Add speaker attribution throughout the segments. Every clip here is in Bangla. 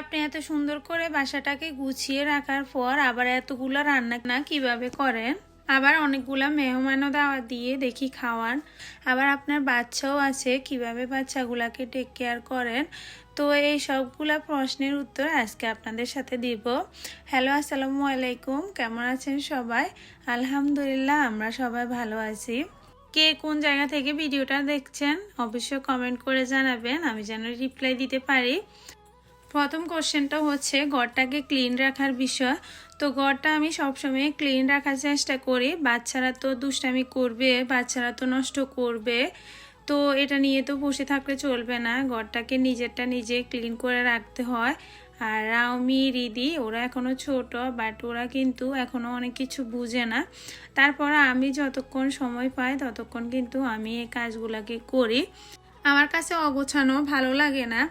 Speaker 1: আপনি এত সুন্দর করে বাসাটাকে গুছিয়ে রাখার পর আবার এতগুলো রান্না না কীভাবে করেন? আবার অনেকগুলা মেহমানও দাওয়া দিয়ে দেখি খাওয়ান। আবার আপনার বাচ্চাও আছে, কীভাবে বাচ্চাগুলাকে টেক কেয়ার করেন? তো এই সবগুলা প্রশ্নের উত্তর আজকে আপনাদের সাথে দিব। হ্যালো আসসালামু আলাইকুম। কেমন আছেন সবাই? আলহামদুলিল্লাহ, আমরা সবাই ভালো আছি। কে কোন জায়গা থেকে ভিডিওটা দেখছেন, অবশ্যই কমেন্ট করে জানাবেন। আমি যেন রিপ্লাই দিতে পারি। প্রথম কোশ্চেনটা হচ্ছে ঘরটাকে ক্লিন রাখার বিষয়। তো ঘরটা আমি সবসময় ক্লিন রাখার চেষ্টা করি। বাচ্চারা তো দুষ্টামি করবে, বাচ্চারা তো নষ্ট করবে। তো এটা নিয়ে তো বসে থাকলে চলবে না। ঘরটাকে নিজেরটা নিজে ক্লিন করে রাখতে হয়। আর রাউমি রিদি, ওরা এখনও ছোট বাট ওরা কিন্তু এখনও অনেক কিছু বুঝে না। তারপর আমি যতক্ষণ সময় পাই, ততক্ষণ কিন্তু আমি এই কাজগুলোকে করি। আমার কাছে অগোছানো ভালো লাগে না।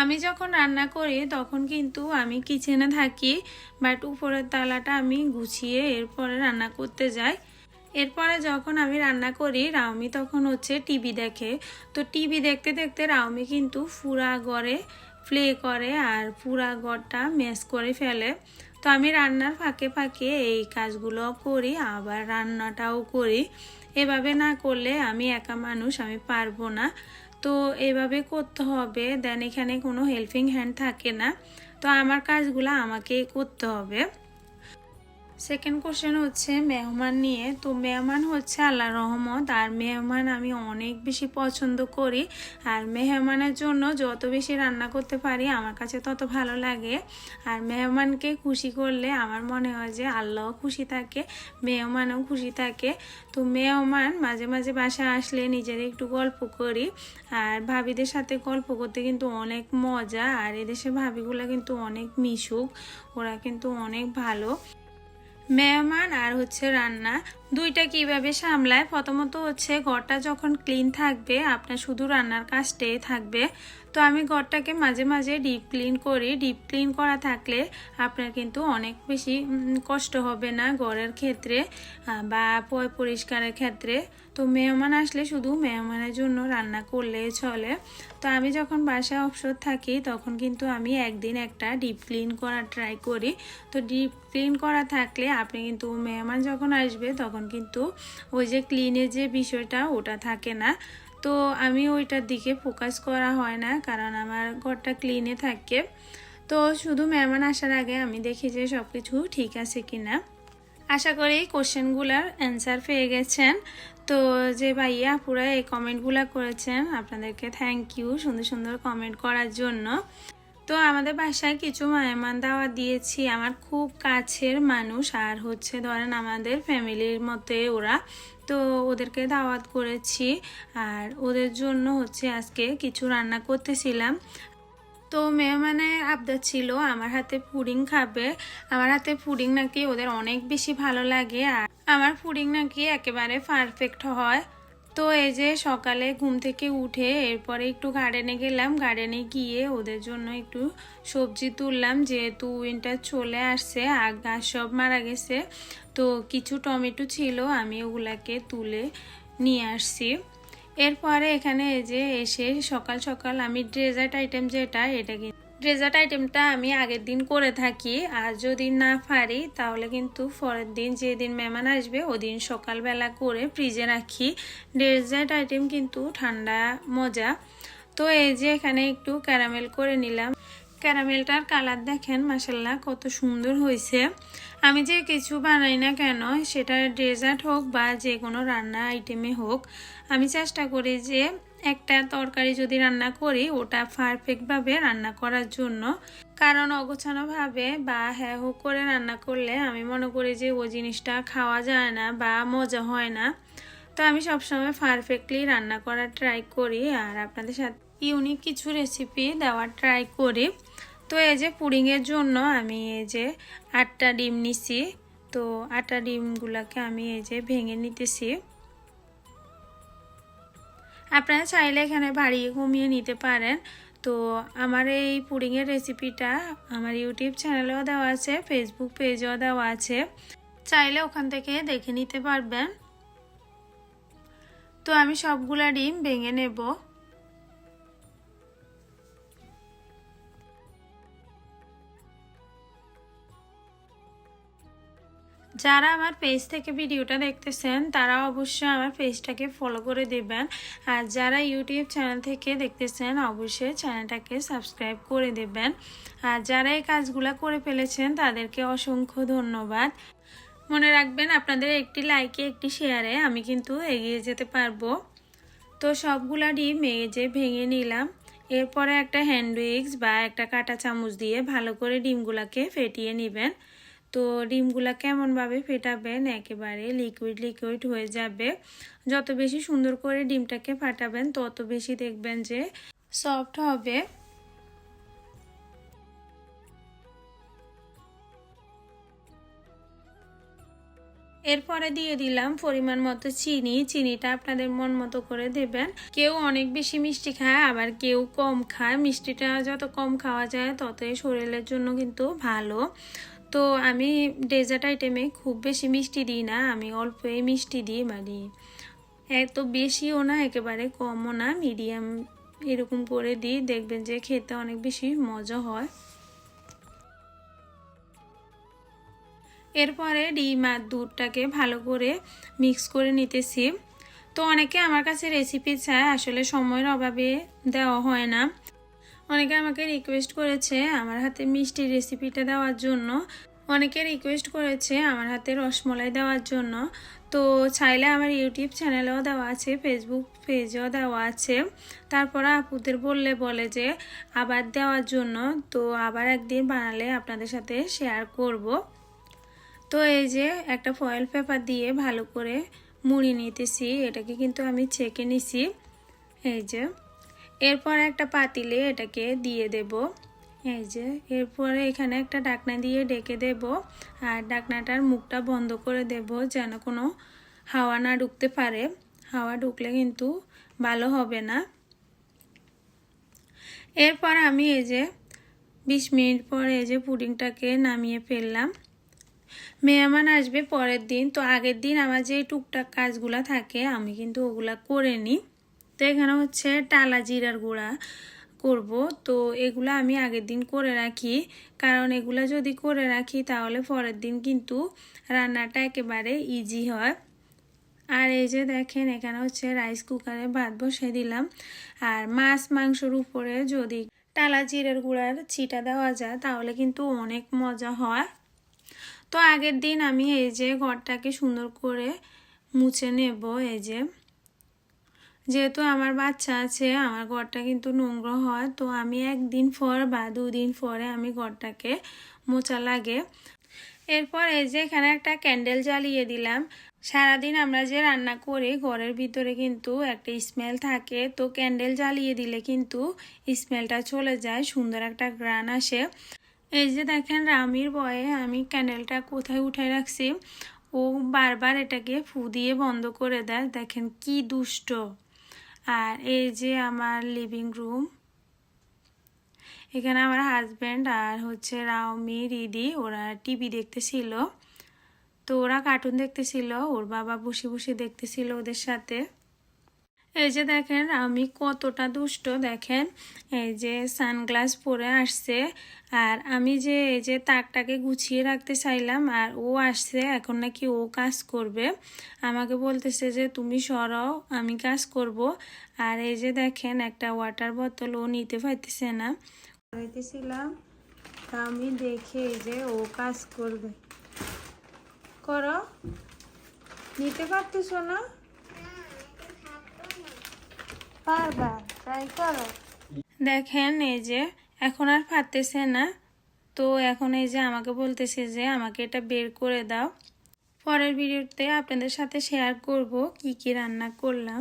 Speaker 1: আমি যখন রান্না করি, তখন কিন্তু আমি কিচেনে থাকি বাট উপরের তালাটা আমি গুছিয়ে এরপরে রান্না করতে যাই। এরপরে যখন আমি রান্না করি, রাউমি তখন হচ্ছে টিভি দেখে। তো টিভি দেখতে দেখতে রাউমি কিন্তু ফুরা গড়ে প্লে করে আর পুরা গড়টা মেস করে ফেলে। তো আমি রান্নার ফাঁকে ফাঁকে এই কাজগুলো করি, আবার রান্নাটাও করি। এভাবে না করলে আমি একা মানুষ, আমি পারব না। তো এভাবে করতে হবে। দেন এখানে কোনো হেল্পিং হ্যান্ড থাকে না। তো আমার কাজগুলো আমাকেই করতে হবে। সেকেন্ড কোশ্চেন হচ্ছে, মেহমান নিয়ে। তো মেহমান হচ্ছে আল্লাহ রহমত। আর মেহমান আমি অনেক বেশি পছন্দ করি। আর মেহমানের জন্য যত বেশি রান্না করতে পারি, আমার কাছে তত ভালো লাগে। আর মেহমানকে খুশি করলে আমার মনে হয় যে আল্লাহও খুশি থাকে, মেহমানও খুশি থাকে। তো মেহমান মাঝে মাঝে বাসায় আসলে নিজের একটু গল্প করি। আর ভাবিদের সাথে গল্প করতে কিন্তু অনেক মজা। আর এদেশে ভাবিগুলো কিন্তু অনেক মিশুক। ওরা কিন্তু অনেক ভালো। মেহমান আর হচ্ছে রান্না, দুইটা কীভাবে সামলায়? প্রথমত হচ্ছে ঘরটা যখন ক্লিন থাকবে, আপনার শুধু রান্নার কাজটাই থাকবে। তো আমি ঘরটাকে মাঝে মাঝে ডিপ ক্লিন করি। ডিপ ক্লিন করা থাকলে আপনার কিন্তু অনেক বেশি কষ্ট হবে না ঘরের ক্ষেত্রে বা পয় পরিষ্কারের ক্ষেত্রে। তো মেহমান আসলে শুধু মেহমানের জন্য রান্না করলে চলে। তো আমি যখন বাসায় অবসর থাকি, তখন কিন্তু আমি একদিন একটা ডিপ ক্লিন করা ট্রাই করি। তো ডিপ ক্লিন করা থাকলে আপনি কিন্তু মেহমান যখন আসবে, তখন কিন্তু ওই যে ক্লিনের যে বিষয়টা, ওটা থাকে না। তো আমি ওইটার দিকে ফোকাস করা হয় না, কারণ আমার ঘরটা ক্লিনে থাকে। তো শুধু মেহমান আসার আগে আমি দেখি যে সব কিছু ঠিক আছে কি না আশা করি কোশ্চেনগুলার অ্যান্সার পেয়ে গেছেন। তো যে ভাইয়া পুরো এই কমেন্টগুলো করেছেন, আপনাদেরকে থ্যাংক ইউ সুন্দর সুন্দর কমেন্ট করার জন্য। তো আমাদের বাসায় কিছু মেহমান দাওয়া দিয়েছি। আমার খুব কাছের মানুষ, আর হচ্ছে ধরেন আমাদের ফ্যামিলির মতে ওরা। তো ওদেরকে দাওয়াত করেছি, আর ওদের জন্য হচ্ছে আজকে কিছু রান্না করতেছিলাম। তো মেহমানের আবদার ছিল, আমার হাতে পুডিং খাবে। আমার হাতে পুডিং নাকি ওদের অনেক বেশি ভালো লাগে, আর আমার পুডিং নাকি একেবারে পারফেক্ট হয়। তো এই যে সকালে ঘুম থেকে উঠে এরপরে একটু গার্ডেনে গেলাম। গার্ডেনে গিয়ে ওদের জন্য একটু সবজি তুললাম। যেহেতু উইন্টার চলে আসছে, আর গাছ সব মারা গেছে, তো কিছু টমেটো ছিল আমি ওগুলাকে তুলে নিয়ে আসছি। এরপরে এখানে এই যে এসে সকাল সকাল আমি ড্রেজার্ট আইটেম যেটা, এটা ড্রেজার্ট আইটেমটা আমি আগের দিন করে থাকি। আর যদি না পারি, তাহলে কিন্তু পরের দিন যেদিন মেহমান আসবে, ওদিন সকালবেলা করে ফ্রিজে রাখি। ডেজার্ট আইটেম কিন্তু ঠান্ডা মজা। তো এই যে এখানে একটু ক্যারামেল করে নিলাম। ক্যারামেলটার কালার দেখেন মাসাল্লাহ কত সুন্দর হয়েছে। আমি যে কিছু বানাই না কেন, সেটা ডেজার্ট হোক বা যে কোনো রান্না আইটেমে হোক, আমি চেষ্টা করি যে একটা তরকারি যদি রান্না করি, ওটা পারফেক্টভাবে রান্না করার জন্য। কারণ অগোছানোভাবে বা হ্যাঁ হোক করে রান্না করলে আমি মনে করি যে ওই জিনিসটা খাওয়া যায় না বা মজা হয় না। তো আমি সবসময় পারফেক্টলি রান্না করার ট্রাই করি। আর আপনাদের সাথে ইউনিক কিছু রেসিপি দেওয়ার ট্রাই করি। তো এই যে পুডিংয়ের জন্য আমি এই যে আটটা ডিম নিছি। তো আটটা ডিমগুলোকে আমি এই যে ভেঙে নিতেছি। আপনারা চাইলে এখানে বাড়িয়ে কমিয়ে নিতে পারেন। তো আমার এই পুডিংয়ের রেসিপিটা আমার ইউটিউব চ্যানেলেও দেওয়া আছে, ফেসবুক পেজেও দেওয়া আছে। চাইলে ওখান থেকে দেখে নিতে পারবেন। তো আমি সবগুলা ডিম ভেঙে নেব। যারা আমার পেজ থেকে ভিডিওটা দেখতেছেন, তারা অবশ্যই আমার পেজটাকে ফলো করে দেবেন। আর যারা ইউটিউব চ্যানেল থেকে দেখতেছেন, অবশ্যই চ্যানেলটাকে সাবস্ক্রাইব করে দেবেন। আর যারা এই কাজগুলো করে ফেলেছেন, তাদেরকে অসংখ্য ধন্যবাদ। মনে রাখবেন, আপনাদের একটি লাইকে একটি শেয়ারে আমি কিন্তু এগিয়ে যেতে পারব। তো সবগুলা ডিম যে ভেঙে নিলাম। এরপরে একটা হ্যান্ড উইক্স বা একটা কাঁটা চামচ দিয়ে ভালো করে ডিমগুলাকে ফেটিয়ে নেবেন। তো ডিমগুলা কেমনভাবে ফেটাবেন? একেবারে লিকুইড লিকুইড হয়ে যাবে। যত বেশি সুন্দর করে ডিমটাকে ফাটাবেন, তত বেশি দেখবেন যে সফট হবে। এরপরে দিয়ে দিলাম পরিমাণ মতো চিনি। চিনিটা আপনাদের মন মতো করে দেবেন। কেউ অনেক বেশি মিষ্টি খায়, আবার কেউ কম খায়। মিষ্টিটা যত কম খাওয়া যায়, ততই শরীরের জন্য কিন্তু ভালো। তো আমি ডেজার্ট আইটেমে খুব বেশি মিষ্টি দিই না, আমি অল্পই মিষ্টি দিই মানে এত বেশিও না, একেবারে কমও না মিডিয়াম এরকম করে দিই, দেখবেন যে খেতে অনেক বেশি মজা হয়। এরপরে ডিম আর দুধটাকে ভালো করে মিক্স করে নিতেছি। তো অনেকে আমার কাছে রেসিপি চায়, আসলে সময়ের অভাবে দেওয়া হয় না। অনেকে আমাকে রিকোয়েস্ট করেছে আমার হাতে মিষ্টির রেসিপিটা দেওয়ার জন্য। অনেকে রিকোয়েস্ট করেছে আমার হাতে রসমলাই দেওয়ার জন্য। তো চাইলে আমার ইউটিউব চ্যানেলেও দেওয়া আছে ফেসবুক পেজেও দেওয়া আছে। তারপরে আপুদের বললে বলে যে, আবার দেওয়ার জন্য। তো আবার একদিন বানালে আপনাদের সাথে শেয়ার করব। তো এই যে একটা ফয়েল পেপার দিয়ে ভালো করে মুড়ি নিতেছি। এটাকে কিন্তু আমি ছেঁকে নিছি। এই যে। এরপর একটা পাতিলে এটাকে দিয়ে দেব। এই যে, এরপরে এখানে একটা ডাকনা দিয়ে ডেকে দেব আর ডাকনাটার মুখটা বন্ধ করে দেব যেন কোনো হাওয়া না ঢুকতে পারে। হাওয়া ঢুকলে কিন্তু ভালো হবে না। এরপর আমি এই যে বিশ মিনিট পরে এই যে পুডিংটাকে নামিয়ে ফেললাম। মেহমান আসবে পরের দিন, তো আগের দিন আমার যে টুকটাক কাজগুলো থাকে, আমি কিন্তু ওগুলা করে নিই। তো এখানে হচ্ছে টালা জিরার গুঁড়া করব। তো এগুলো আমি আগের দিন করে রাখি। কারণ এগুলো যদি করে রাখি, তাহলে পরের দিন কিন্তু রান্নাটা একেবারে ইজি হয়। আর এই যে দেখেন, এখানে হচ্ছে রাইস কুকারে ভাত বসে দিলাম। আর মাছ মাংসর উপরে যদি টালা জিরের গুঁড়ার ছিটা দেওয়া যায়, তাহলে কিন্তু অনেক মজা হয়। তো আগের দিন আমি এই যে ঘরটাকে সুন্দর করে মুছে নেব, এই যে। যেহেতু আমার বাচ্চা আছে, আমার ঘরটা কিন্তু নোংরা হয়, তো আমি একদিন পর বা দুদিন পরে আমি ঘরটাকে মোচা লাগে। এরপর এই যে এখানে একটা ক্যান্ডেল জ্বালিয়ে দিলাম। সারাদিন আমরা যে রান্না করি, ঘরের ভিতরে কিন্তু একটা স্মেল থাকে, তো ক্যান্ডেল জ্বালিয়ে দিলে কিন্তু স্মেলটা চলে যায়, সুন্দর একটা গ্রান আসে। এই যে দেখেন রামির বয়ে আমি ক্যান্ডেলটা কোথায় উঠে রাখছি? ও বারবার এটাকে ফু দিয়ে বন্ধ করে দেয়। দেখেন কি দুষ্ট। আর এই যে আমার লিভিং রুম এখানে আমার হাজব্যান্ড আর হচ্ছে রাওমি রিদি ওরা টিভি দেখতেছিল। তো ওরা কার্টুন দেখতেছিল, ওর বাবা বসে বসে দেখতেছিল ওদের সাথে। এই যে দেখেন, আমি কতটা দুষ্ট, দেখেন, এই যে সানগ্লাস পরে আসছে। আর আমি যে, এই যে তাকটাকে গুছিয়ে রাখতে চাইলাম, আর ও আসছে, এখন নাকি ও কাজ করবে। আমাকে বলতেছে যে, তুমি সরাও, আমি কাজ করব। আর এই যে দেখেন, একটা ওয়াটার বোতল ও নিতে পারতেছে না। করাইতেছিলাম তা আমি দেখে এই যে ও কাজ করবে। করো। নিতে পারতেছ না? করো। দেখেন এই যে, এখন আর ফাটতেছে না। তো এখন এই যে আমাকে বলতেছে যে, আমাকে এটা বের করে দাও। পরের ভিডিওতে আপনাদের সাথে শেয়ার করব কি কি রান্না করলাম।